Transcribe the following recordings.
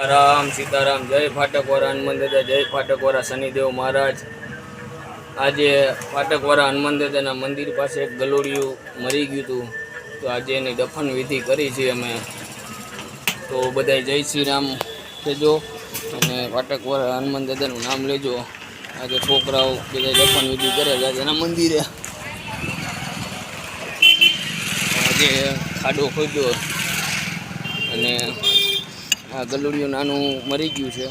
સીતારામ સીતારામ, જય ફાટકવાળા હનુમાન દાદા જય ફાટકવાળા શનિદેવ મહારાજ. આજે ફાટકવાળા હનુમાન દાદાના મંદિર પાસે એક ગલોડિયું મરી ગયું હતું. તો આજે એની દફન વિધિ કરી છે અમે. તો બધાય જય શ્રી રામ કહેજો અને ફાટકવાળા હનુમાન દાદાનું નામ લેજો. આજે છોકરાઓ બધા દફન વિધિ કરે છે આજે એના મંદિરે. આજે ખાડો ખોદ્યો. અને આ ગલુડિયું નાનું મરી ગયું છે.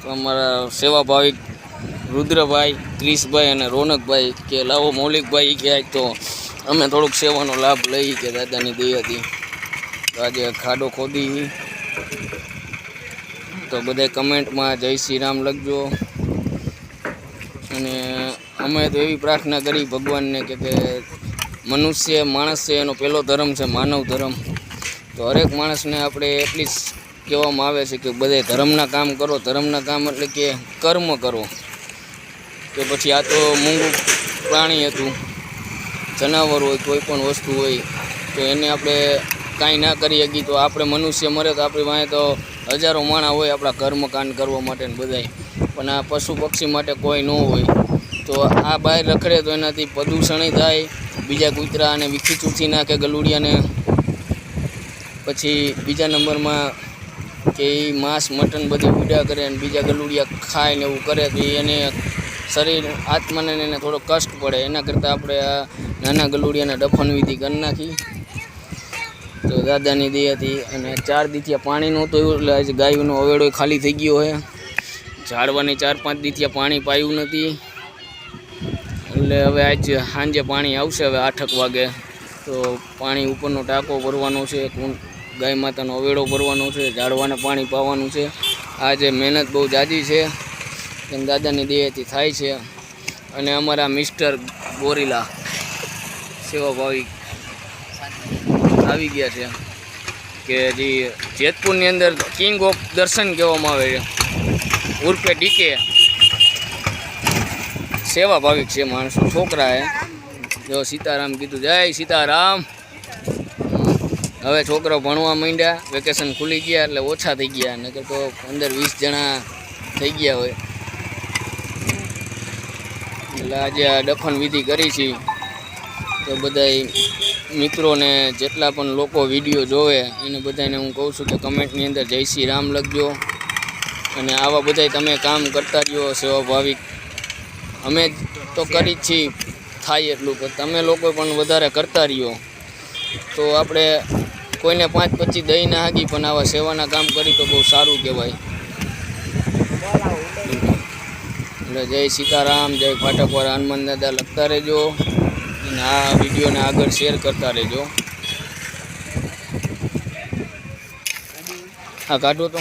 તો અમારા સેવાભાવિક રુદ્રભાઈ, ક્રિશભાઈ અને રોનકભાઈ કે લાવો મૌલિકભાઈ કે તો અમે થોડુંક સેવાનો લાભ લઈ કે દાદાની દયાથી તો આજે ખાડો ખોદી. તો બધા કમેન્ટમાં જય શ્રી રામ લખજો. અને અમે તો એવી પ્રાર્થના કરી ભગવાનને કે કે મનુષ્ય માણસ છે, એનો પહેલો ધર્મ છે માનવ ધર્મ. તો હરેક માણસને આપણે એટલી જ કહેવામાં આવે છે કે બધે ધર્મના કામ કરો, ધર્મના કામ એટલે કે કર્મ કરો. કે પછી આ તો મૂંગું પ્રાણી હતું, જનાવર હોય, કોઈ પણ વસ્તુ હોય, તો એને આપણે કાંઈ ના કરી શકીએ તો આપણે મનુષ્ય મરે તો આપણી પાસે તો હજારો માણા હોય આપણા કર્મકાંડ કરવા માટે બધાય. પણ આ પશુ પક્ષી માટે કોઈ ન હોય. તો આ બહાર રખડે તો એનાથી પ્રદૂષણ થાય. બીજા કૂતરા અને વિખી ચૂથી નાખે ગલુડિયાને. પછી બીજા નંબરમાં કે એ માંસ, મટન બધું ઉડા કરે અને બીજા ગલુડિયા ખાય ને એવું કરે તો એને શરીર, આત્માને એને થોડો કષ્ટ પડે. એના કરતાં આપણે આ નાના ગલુડિયાને દફન વિધિ કરી નાખી. તો દાદાની દયાથી અને ચાર દીથિયા પાણી નહોતું એવું એટલે આજે ગાયનો અવેડો ખાલી થઈ ગયો છે. ઝાડવાને ચાર પાંચ દીથિયા પાણી પાયું નથી. એટલે હવે આજ સાંજે પાણી આવશે, હવે આઠક વાગે. તો પાણી ઉપરનો ટાંકો ભરવાનો છે ગાય માતાનો અવેડો ભરવાનો છે, ઝાડવાને પાણી પાવાનું છે. આજે મહેનત બહુ જાજી છે તેમ દાદાની દેહથી થાય છે. અને અમારા મિસ્ટર ગોરીલા સેવાભાવી આવી ગયા છે કે જે જેતપુરની અંદર કિંગ ઓફ દર્શન કહેવામાં આવે છે. ઉર્ફે ડીકે સેવા ભાવિક છે માણસો છોકરા હે જો સીતારામ કીધું, જય સીતારામ. હવે છોકરો ભણવા માંડ્યા વેકેશન ખુલી ગયા એટલે ઓછા થઈ ગયા, નકર તો પંદર વીસ જણા થઈ ગયા હોય. એટલે આજે આ દફન વિધિ કરી છે. તો બધાય મિત્રોને જેટલા પણ લોકો વીડિયો જોવે, એને બધાને હું કહું છું કે કમેન્ટની અંદર જય શ્રી રામ લખજો. અને આવા બધાય તમે કામ કરતા રહ્યો સેવાભાવિક અમે તો કરી જ છીએ, થાય એટલું. પણ તમે લોકો પણ વધારે કરતા રહ્યો. તો આપણે કોઈને પાંચ પચીસ દહીં ના હાકી પણ આવા સેવાના કામ કરી તો બહુ સારું કહેવાય. એટલે જય સીતારામ, જય ફાટકવાળા, હનુમાન દાદા લખતા રહેજો. અને આ વિડીયોને આગળ શેર કરતા રહેજો. હા, કાઢો તો.